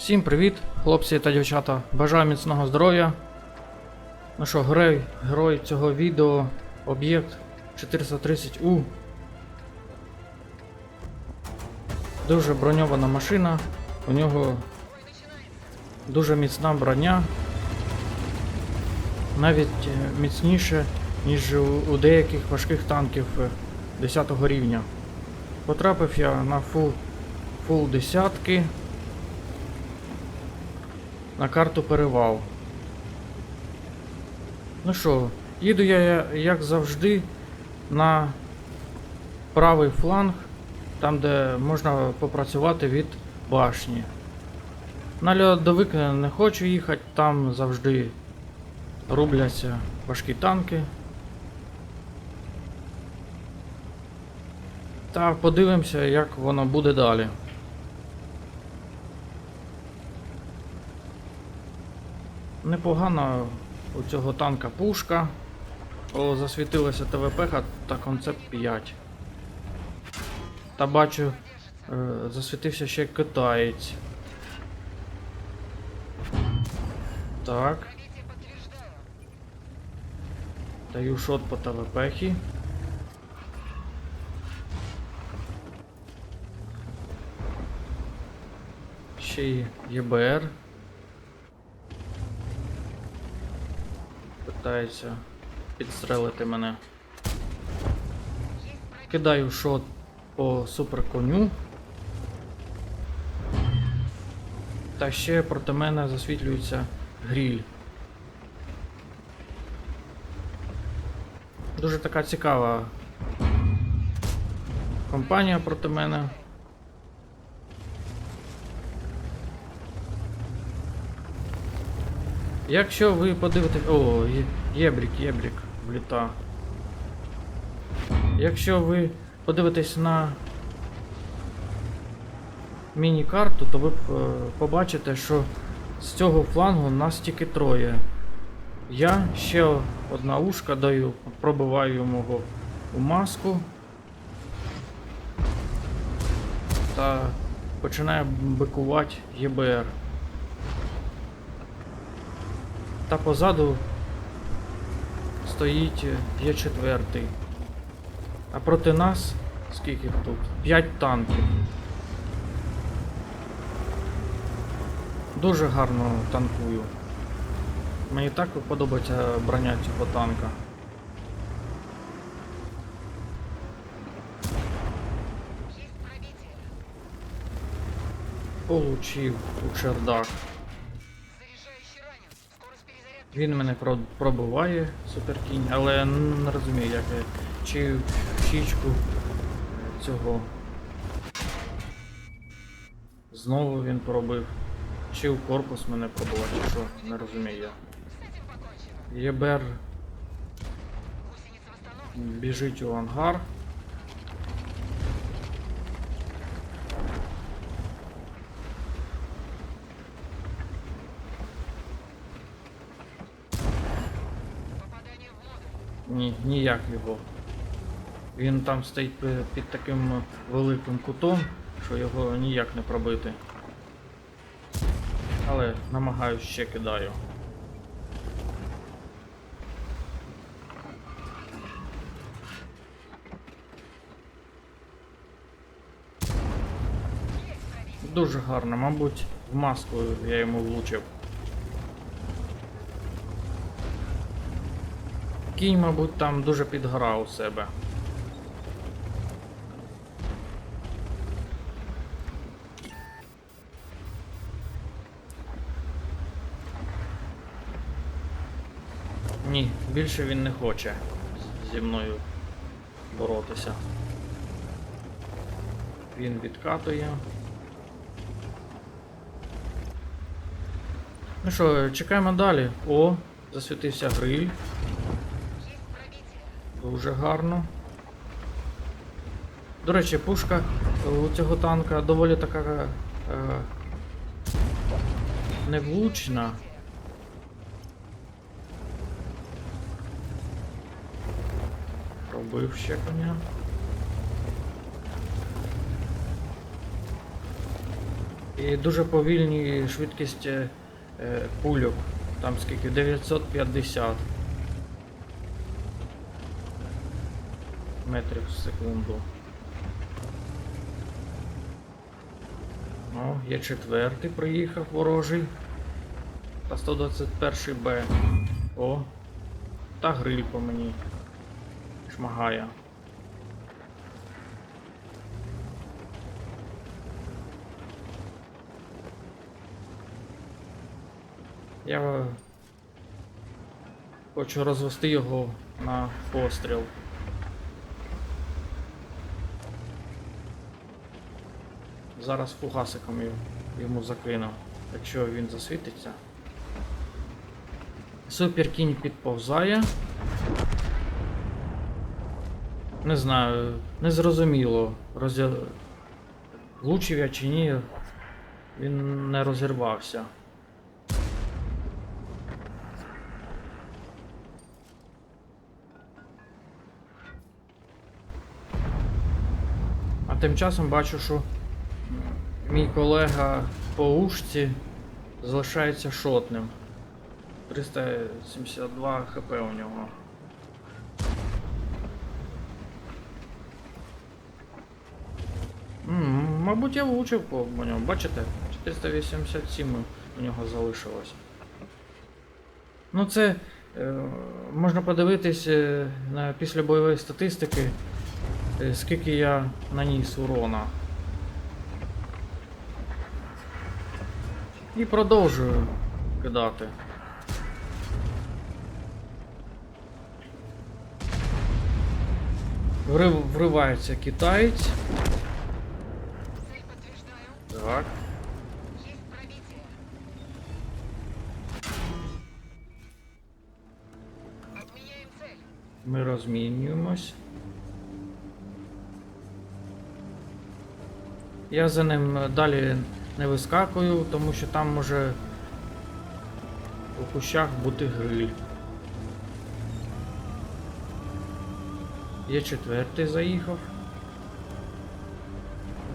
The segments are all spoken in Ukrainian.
Всім привіт, хлопці та дівчата. Бажаю міцного здоров'я. Ну що, герой, герой цього відео об'єкт 430У. Дуже броньована машина. У нього дуже міцна броня. Навіть е, міцніше, ніж у деяких важких танків е, 10 рівня. Потрапив я на фул, фул десятки на карту перевал. Ну що, їду я, як завжди, на правий фланг, там де можна попрацювати від башні. На льодовик не хочу їхати, там завжди рубляться важкі танки. Та подивимося, як воно буде далі. Непогана у цього танка пушка. О, засвітилася ТВП та концепт 5. Та бачу, е, засвітився ще китаєць. Так. Даю шот по ТВПхі. Ще й ЄБР. Питається підстрелити мене. Кидаю шот по суперконю. Та ще проти мене засвітлюється гріль. Дуже така цікава компанія проти мене. Якщо ви подивитесь... О, єбрік, єбрік, вліта. Якщо ви подивитесь на міні-карту, то ви е, побачите, що з цього флангу нас тільки троє. Я ще одна ушка даю, пробиваю його у маску. Та починає бикувати ЄБР. Та позаду стоїть є четвертий. А проти нас скільки тут? 5 танків. Дуже гарно танкую. Мені так подобається броня цього танка. Получив у чердак. Він мене про- пробиває суперкінь, але не розумію, як я чи щічку цього. Знову він пробив. Чи в корпус мене пробував, чи що, не розумію я. Восстановлена. біжить у ангар. Ні, ніяк його. Він там стоїть під таким великим кутом, що його ніяк не пробити. Але намагаюсь ще кидаю. Дуже гарно, мабуть, в маску я йому влучив. Кінь, мабуть, там дуже підграв у себе. Ні, більше він не хоче зі мною боротися. Він відкатує. Ну що, чекаємо далі. О, засвітився гриль. Дуже гарно. До речі, пушка у цього танка доволі така е, невлучна. Пробив ще коня. І дуже повільні швидкість е, е, пульок. Там скільки? 950 метрів в секунду. О, є четвертий приїхав ворожий. Та 121 Б. О. Та гриль по мені. Шмагає. Я хочу розвести його на постріл. Зараз фугасиком йому закину, якщо він засвітиться. Супер кінь підповзає. Не знаю, не зрозуміло, розя... влучив я чи ні. Він не розірвався. А тим часом бачу, що мій колега по ушці залишається шотним. 372 хп у нього. М, Мабуть, я влучив по по ньому. Бачите? 487 у нього залишилось. Ну це е, можна подивитись е, на після бойової статистики, е, скільки я наніс урона. І продовжую кидати. Врив, вривається китаєць. Так. Ми розмінюємось. Я за ним далі не вискакую, тому що там може у кущах бути гриль. Є четвертий заїхав.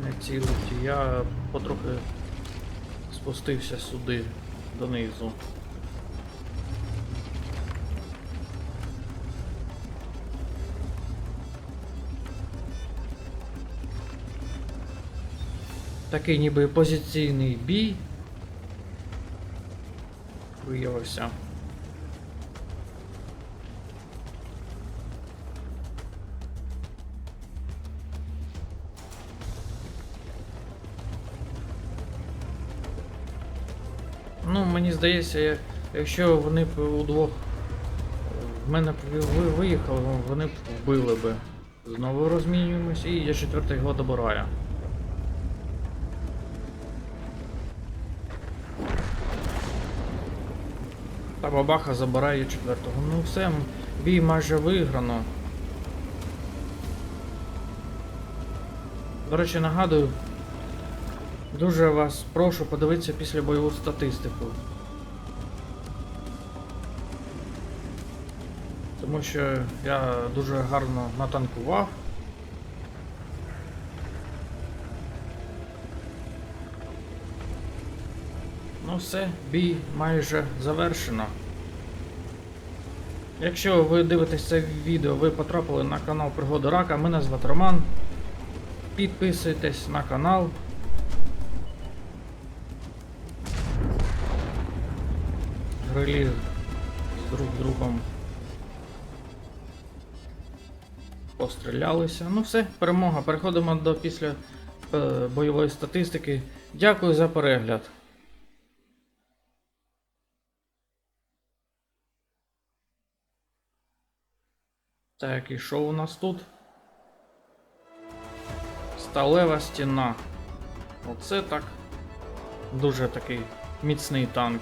Не цілить. Я потрохи спустився сюди донизу. Такий ніби позиційний бій. Виявився. Ну, мені здається, якщо вони б удвох в мене б виїхали, вони б вбили би. Знову розмінюємось і я четвертий його добираю. Та бабаха забирає четвертого. Ну все, бій майже виграно. До речі, нагадую, дуже вас прошу подивитися після бойову статистику. Тому що я дуже гарно натанкував. Ну все, бій майже завершено. Якщо ви дивитесь це відео, ви потрапили на канал Пригоди Рака, мене звати Роман. Підписуйтесь на канал. Грилі з друг другом пострілялися. Ну все, перемога. Переходимо до після е, бойової статистики. Дякую за перегляд. Так, і що у нас тут? Сталева стіна. Оце так. Дуже такий міцний танк.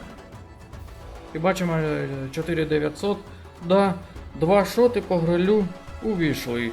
І бачимо е, 4900. Да, два шоти по грилю увійшли.